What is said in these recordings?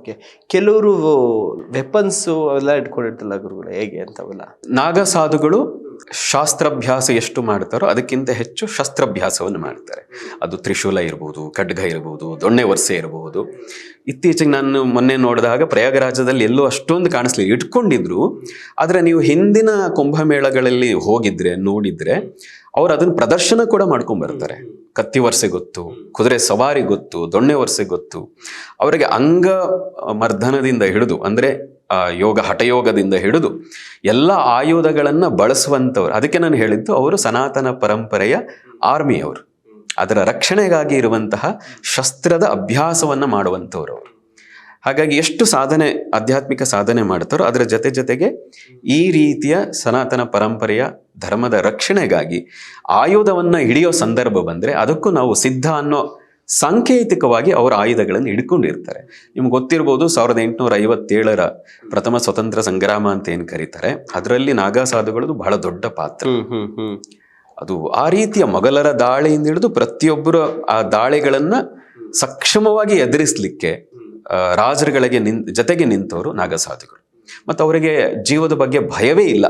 Okay. ಕೆಲವರು weapons ಅವೆಲ್ಲ ಇಟ್ಕೊಂಡಿರ್ತಲ್ಲ ಗುರುಗಳು ಹೇಗೆ ಅಂತವೆಲ್ಲ ನಾಗ ಸಾಧುಗಳು ಶಾಸ್ತ್ರಾಭ್ಯಾಸ ಎಷ್ಟು ಮಾಡ್ತಾರೋ ಅದಕ್ಕಿಂತ ಹೆಚ್ಚು ಶಸ್ತ್ರಾಭ್ಯಾಸವನ್ನು ಮಾಡ್ತಾರೆ. ಅದು ತ್ರಿಶೂಲ ಇರಬಹುದು ಖಡ್ಗ ಇರಬಹುದು ದೊಣ್ಣೆ ವರ್ಷೆ ಇರಬಹುದು ಇತ್ತೀಚೆಗೆ ನಾನು ಮೊನ್ನೆ ನೋಡಿದಾಗ ಪ್ರಯಾಗರಾಜದಲ್ಲಿ ಎಲ್ಲೂ ಅಷ್ಟೊಂದು ಕಾಣಿಸ್ಲಿ ಇಟ್ಕೊಂಡಿದ್ರು, ಆದರೆ ನೀವು ಹಿಂದಿನ ಕುಂಭಮೇಳಗಳಲ್ಲಿ ಹೋಗಿದ್ರೆ, ನೋಡಿದ್ರೆ ಅವ್ರು ಅದನ್ನು ಪ್ರದರ್ಶನ ಕೂಡ ಮಾಡ್ಕೊಂಡ್ ಬರ್ತಾರೆ. ಕತ್ತಿ ವರ್ಷೆ ಗೊತ್ತು, ಕುದುರೆ ಸವಾರಿ ಗೊತ್ತು, ದೊಣ್ಣೆ ವರ್ಷೆ ಗೊತ್ತು. ಅವರಿಗೆ ಅಂಗ ಮರ್ಧನದಿಂದ ಹಿಡಿದು, ಅಂದ್ರೆ ಯೋಗ ಹಠಯೋಗದಿಂದ ಹಿಡಿದು ಎಲ್ಲ ಆಯುಧಗಳನ್ನು ಬಳಸುವಂಥವ್ರು ಅದಕ್ಕೆ ನಾನು ಹೇಳಿದ್ದು ಅವರು ಸನಾತನ ಪರಂಪರೆಯ ಆರ್ಮಿಯವರು ಅದರ ರಕ್ಷಣೆಗಾಗಿ ಇರುವಂತಹ ಶಸ್ತ್ರದ ಅಭ್ಯಾಸವನ್ನು ಮಾಡುವಂಥವ್ರು ಹಾಗಾಗಿ ಎಷ್ಟು ಸಾಧನೆ, ಆಧ್ಯಾತ್ಮಿಕ ಸಾಧನೆ ಮಾಡ್ತಾರೋ ಅದರ ಜೊತೆ ಜೊತೆಗೆ ಈ ರೀತಿಯ ಸನಾತನ ಪರಂಪರೆಯ ಧರ್ಮದ ರಕ್ಷಣೆಗಾಗಿ ಆಯುಧವನ್ನು ಹಿಡಿಯೋ ಸಂದರ್ಭ ಬಂದರೆ ಅದಕ್ಕೂ ನಾವು ಸಿದ್ಧ ಅನ್ನೋ ಸಾಂಕೇತಿಕವಾಗಿ ಅವರ ಆಯುಧಗಳನ್ನು ಹಿಡ್ಕೊಂಡಿರ್ತಾರೆ. ನಿಮ್ಗೆ ಗೊತ್ತಿರ್ಬೋದು ಸಾವಿರದ ಎಂಟುನೂರ ಐವತ್ತೇಳರ ಪ್ರಥಮ ಸ್ವತಂತ್ರ ಸಂಗ್ರಾಮ ಅಂತ ಏನು ಕರೀತಾರೆ? ಅದರಲ್ಲಿ ನಾಗಾ ಸಾಧುಗಳದ್ದು ಬಹಳ ದೊಡ್ಡ ಪಾತ್ರ. ಅದು ಆ ರೀತಿಯ ಮೊಘಲರ ದಾಳಿಯಿಂದ ಹಿಡಿದು ಪ್ರತಿಯೊಬ್ಬರ ಆ ದಾಳಿಗಳನ್ನು ಸಕ್ಷಮವಾಗಿ ಎದುರಿಸಲಿಕ್ಕೆ ರಾಜರುಗಳಿಗೆ ನಿನ್ ಜೊತೆಗೆ ನಿಂತವರು ನಾಗಸಾಧುಗಳು ಮತ್ತು ಅವರಿಗೆ ಜೀವದ ಬಗ್ಗೆ ಭಯವೇ ಇಲ್ಲ.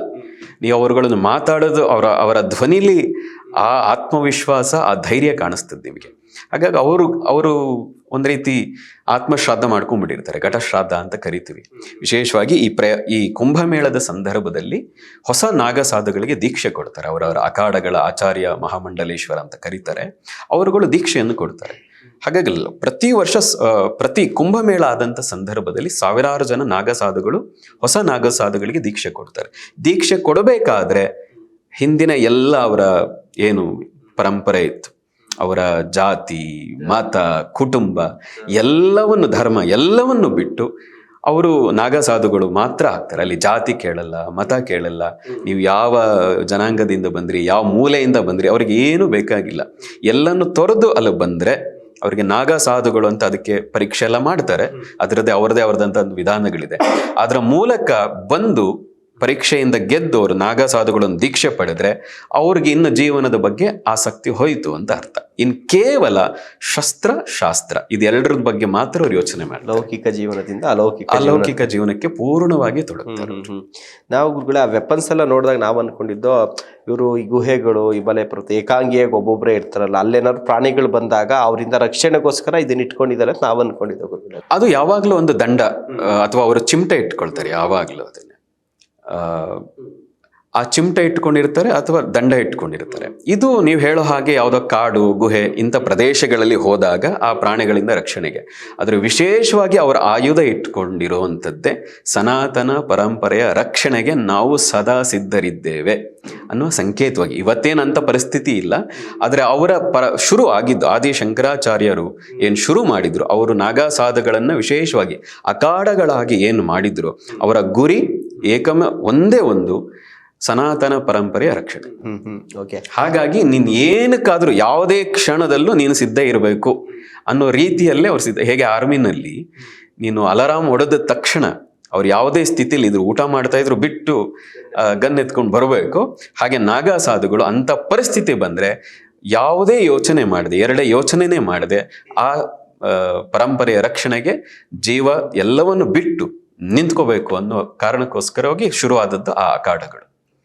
ನೀವು ಅವರುಗಳನ್ನು ಮಾತಾಡೋದು ಅವರ ಅವರ ಧ್ವನಿಲಿ ಆ ಆತ್ಮವಿಶ್ವಾಸ ಆ ಧೈರ್ಯ ಕಾಣಿಸ್ತದೆ ನಿಮಗೆ. ಹಾಗಾಗಿ ಅವರು ಅವರು ಒಂದು ರೀತಿ ಆತ್ಮಶ್ರಾದ್ದ ಮಾಡ್ಕೊಂಡ್ಬಿಟ್ಟಿರ್ತಾರೆ. ಘಟಶ್ರಾದ್ದ ಅಂತ ಕರಿತೀವಿ. ವಿಶೇಷವಾಗಿ ಈ ಪ್ರ ಈ ಕುಂಭಮೇಳದ ಸಂದರ್ಭದಲ್ಲಿ ಹೊಸ ನಾಗಸಾಧುಗಳಿಗೆ ದೀಕ್ಷೆ ಕೊಡ್ತಾರೆ. ಅವರವರ ಅಖಾಡಗಳ ಆಚಾರ್ಯ ಮಹಾಮಂಡಲೇಶ್ವರ ಅಂತ ಕರೀತಾರೆ. ಅವರುಗಳು ದೀಕ್ಷೆಯನ್ನು ಕೊಡ್ತಾರೆ. ಹಾಗಾಗಿ ಪ್ರತಿ ವರ್ಷ ಪ್ರತಿ ಕುಂಭಮೇಳ ಆದಂಥ ಸಂದರ್ಭದಲ್ಲಿ ಸಾವಿರಾರು ಜನ ನಾಗಸಾಧುಗಳು ಹೊಸ ನಾಗಸಾಧುಗಳಿಗೆ ದೀಕ್ಷೆ ಕೊಡ್ತಾರೆ. ದೀಕ್ಷೆ ಕೊಡಬೇಕಾದ್ರೆ ಹಿಂದಿನ ಎಲ್ಲ ಅವರ ಏನು ಪರಂಪರೆ ಇತ್ತು. ಅವರ ಜಾತಿ ಮತ ಕುಟುಂಬ ಎಲ್ಲವನ್ನು ಧರ್ಮ ಎಲ್ಲವನ್ನು ಬಿಟ್ಟು ಅವರು ನಾಗಸಾಧುಗಳು ಮಾತ್ರ ಆಗ್ತಾರೆ. ಅಲ್ಲಿ ಜಾತಿ ಕೇಳಲ್ಲ ಮತ ಕೇಳಲ್ಲ. ನೀವು ಯಾವ ಜನಾಂಗದಿಂದ ಬಂದ್ರಿ ಯಾವ ಮೂಲೆಯಿಂದ ಬಂದ್ರಿ ಅವ್ರಿಗೆ ಏನು ಬೇಕಾಗಿಲ್ಲ. ಎಲ್ಲನ್ನು ತೊರೆದು ಅಲ್ಲಿ ಬಂದ್ರೆ ಅವರಿಗೆ ನಾಗ ಸಾಧುಗಳು ಅಂತ ಅದಕ್ಕೆ ಪರೀಕ್ಷೆ ಎಲ್ಲ ಮಾಡ್ತಾರೆ. ಅದರದ್ದೇ ಅವರದೇ ಅವರದಂತ ಒಂದು ವಿಧಾನಗಳಿದೆ. ಅದರ ಮೂಲಕ ಬಂದು ಪರೀಕ್ಷೆಯಿಂದ ಗೆದ್ದವರು ನಾಗ ಸಾಧುಗಳನ್ನು ದೀಕ್ಷೆ ಪಡೆದರೆ ಅವ್ರಿಗೆ ಇನ್ನು ಜೀವನದ ಬಗ್ಗೆ ಆಸಕ್ತಿ ಹೋಯಿತು ಅಂತ ಅರ್ಥ. ಇನ್ ಕೇವಲ ಶಸ್ತ್ರ ಶಾಸ್ತ್ರ ಇದೆರಡರ ಬಗ್ಗೆ ಮಾತ್ರ ಅವ್ರು ಯೋಚನೆ ಮಾಡಿ ಲೌಕಿಕ ಜೀವನದಿಂದ ಅಲೌಕಿಕ ಅಲೌಕಿಕ ಜೀವನಕ್ಕೆ ಪೂರ್ಣವಾಗಿ ಹ್ಮ್. ನಾವು ಗುರುಗಳ ಆ ವೆಪನ್ಸ್ ಎಲ್ಲ ನೋಡಿದಾಗ ನಾವು ಅನ್ಕೊಂಡಿದ್ದು ಇವರು ಈ ಗುಹೆಗಳು ಈ ಬಲೆ ಪರ್ವತ ಏಕಾಂಗಿಯಾಗಿ ಒಬ್ಬೊಬ್ಬರೇ ಇರ್ತಾರಲ್ಲ ಅಲ್ಲೇನಾದ್ರು ಪ್ರಾಣಿಗಳು ಬಂದಾಗ ಅವರಿಂದ ರಕ್ಷಣೆಗೋಸ್ಕರ ಇದನ್ನ ಇಟ್ಕೊಂಡಿದ್ದಾರೆ ಅಂತ ನಾವು ಅನ್ಕೊಂಡಿದ್ದೋ ಗುರುಗಳೇ. ಅದು ಯಾವಾಗಲೂ ಒಂದು ದಂಡ ಅಥವಾ ಅವರು ಚಿಮಟೆ ಇಟ್ಕೊಳ್ತಾರೆ ಯಾವಾಗಲೂ ಅದನ್ನ. ಆ, ಚಿಮಟ ಇಟ್ಕೊಂಡಿರ್ತಾರೆ ಅಥವಾ ದಂಡ ಇಟ್ಕೊಂಡಿರ್ತಾರೆ. ಇದು ನೀವು ಹೇಳೋ ಹಾಗೆ ಯಾವುದೋ ಕಾಡು ಗುಹೆ ಇಂಥ ಪ್ರದೇಶಗಳಲ್ಲಿ ಹೋದಾಗ ಆ ಪ್ರಾಣಿಗಳಿಂದ ರಕ್ಷಣೆಗೆ. ಆದರೆ ವಿಶೇಷವಾಗಿ ಅವರ ಆಯುಧ ಇಟ್ಕೊಂಡಿರುವಂಥದ್ದೇ ಸನಾತನ ಪರಂಪರೆಯ ರಕ್ಷಣೆಗೆ ನಾವು ಸದಾ ಸಿದ್ಧರಿದ್ದೇವೆ ಅನ್ನುವ ಸಂಕೇತವಾಗಿ. ಇವತ್ತೇನಂಥ ಪರಿಸ್ಥಿತಿ ಇಲ್ಲ. ಆದರೆ ಅವರ ಪರ ಶುರು ಆಗಿದ್ದು ಆದಿ ಶಂಕರಾಚಾರ್ಯರು ಏನು ಶುರು ಮಾಡಿದ್ರು ಅವರು ನಾಗಾಸಾಧಗಳನ್ನು ವಿಶೇಷವಾಗಿ ಅಖಾಡಗಳಾಗಿ ಏನು ಮಾಡಿದ್ರು ಅವರ ಗುರಿ ಏಕಮ ಒಂದೇ ಒಂದು ಸನಾತನ ಪರಂಪರೆಯ ರಕ್ಷಣೆ. ಓಕೆ ಹಾಗಾಗಿ ನೀನ್ ಏನಕ್ಕಾದ್ರೂ ಯಾವುದೇ ಕ್ಷಣದಲ್ಲೂ ನೀನು ಸಿದ್ಧ ಇರಬೇಕು ಅನ್ನೋ ರೀತಿಯಲ್ಲೇ ಅವ್ರು ಸಿದ್ಧ. ಹೇಗೆ ಆರ್ಮಿನಲ್ಲಿ ನೀನು ಅಲಾರಾಮ್ ಹೊಡೆದ ತಕ್ಷಣ ಅವ್ರು ಯಾವುದೇ ಸ್ಥಿತಿಲಿ ಇದ್ರು ಊಟ ಮಾಡ್ತಾ ಇದ್ರು ಬಿಟ್ಟು ಗನ್ ಎತ್ಕೊಂಡು ಬರಬೇಕು. ಹಾಗೆ ನಾಗಾ ಸಾಧುಗಳು ಅಂಥ ಪರಿಸ್ಥಿತಿ ಬಂದ್ರೆ ಯಾವುದೇ ಯೋಚನೆ ಮಾಡದೆ ಎರಡೇ ಯೋಚನೆನೇ ಮಾಡದೆ ಆ, ಪರಂಪರೆಯ ರಕ್ಷಣೆಗೆ ಜೀವ ಎಲ್ಲವನ್ನು ಬಿಟ್ಟು ನಿಂತ್ಕೋಬೇಕು ಅನ್ನೋ ಕಾರಣಕ್ಕೋಸ್ಕರವಾಗಿ ಶುರುವಾದದ್ದು ಆ ಅಖಾಡಗಳು